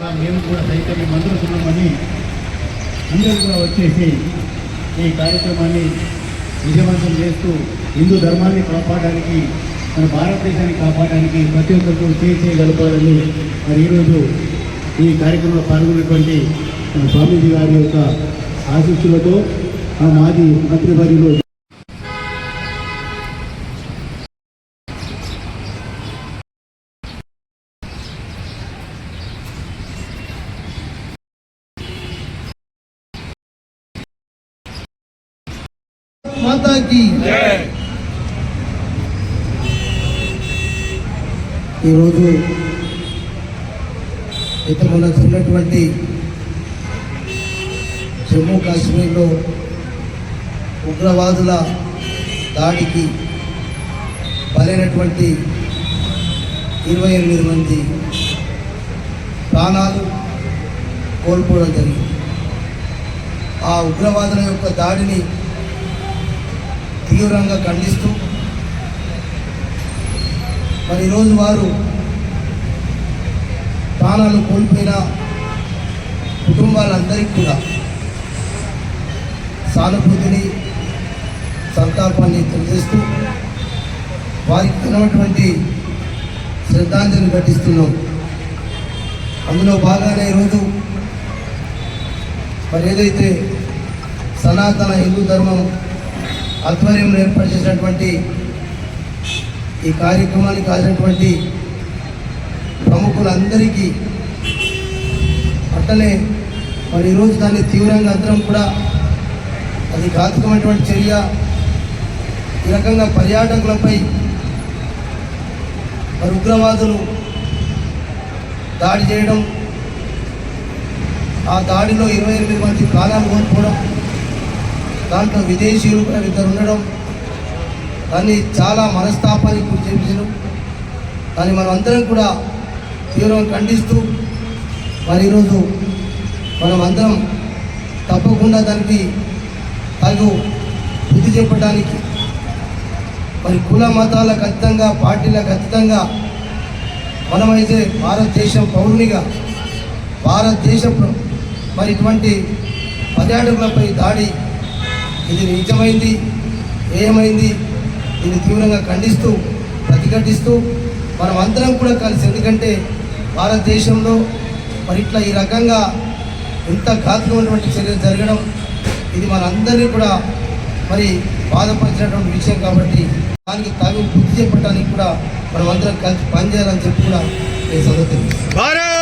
మేము కూడా సైతం మందులుతున్నామని అందరూ కూడా వచ్చేసి ఈ కార్యక్రమాన్ని విజయవంతం చేస్తూ హిందూ ధర్మాన్ని కాపాడడానికి మన భారతదేశాన్ని కాపాడడానికి ప్రతి ఒక్కరు చేయగలపాలని మరి ఈరోజు ఈ కార్యక్రమంలో పాల్గొన్నటువంటి స్వామీజీ గారి యొక్క ఆశీస్సులతో మాది మాజీ మంత్రివర్యులు మాతాకి. ఈరోజు ఇతర మనకు ఉన్నటువంటి జమ్మూ కాశ్మీర్లో ఉగ్రవాదుల దాడికి బలైనటువంటి ఇరవై ఎనిమిది మంది ప్రాణాలు కోల్పోవడం జరిగింది. ఆ ఉగ్రవాదుల యొక్క దాడిని తీవ్రంగా ఖండిస్తూ మరి ఈరోజు వారు ప్రాణాలు కోల్పోయిన కుటుంబాలందరికీ కూడా సానుభూతిని సంతాపాన్ని తెలియజేస్తూ వారికి ఉన్నటువంటి శ్రద్ధాంజలి ఘటిస్తున్నాం. అందులో భాగంగా ఈరోజు మరి ఏదైతే సనాతన హిందూ ధర్మం ఆధ్వర్యంలో ఏర్పాటు చేసినటువంటి ఈ కార్యక్రమానికి కాసినటువంటి ప్రముఖులందరికీ అట్లనే మరి ఈరోజు దాన్ని తీవ్రంగా అందరం కూడా అది ఘాతుకమైనటువంటి చర్య ఈ రకంగా పర్యాటకులపై మరి ఉగ్రవాదులు దాడి చేయడం ఆ దాడిలో ఇరవై ఎనిమిది మంది ప్రాణాలు కోల్పోవడం దాంట్లో విదేశీయులు కూడా ఇద్దరు ఉండడం దాన్ని చాలా మనస్తాపానికి గురి చేపించడం దాన్ని మనం అందరం కూడా తీవ్రంగా ఖండిస్తూ మరి ఈరోజు మనం అందరం తప్పకుండా దానికి తగు బుద్ధి చెప్పడానికి మరి కుల మతాలకు అతీతంగా పార్టీలకు అతీతంగా మనమైతే భారతదేశం పౌరునిగా భారతదేశం మరి ఇటువంటి పర్యాటకులపై దాడి ఇది నిజమైంది ఏమైంది? దీన్ని తీవ్రంగా ఖండిస్తూ ప్రతిఘటిస్తూ మనం అందరం కూడా కలిసి ఎందుకంటే భారతదేశంలో మరి ఇట్లా ఈ రకంగా ఇంత ఘాతుకమైనటువంటి చర్యలు జరగడం ఇది మనందరినీ కూడా మరి బాధపరిచినటువంటి విషయం కాబట్టి దానికి తగు బుద్ధి చెప్పడానికి కూడా మనం అందరం కలిసి పనిచేయాలని చెప్పి కూడా నేను చదువుతుంది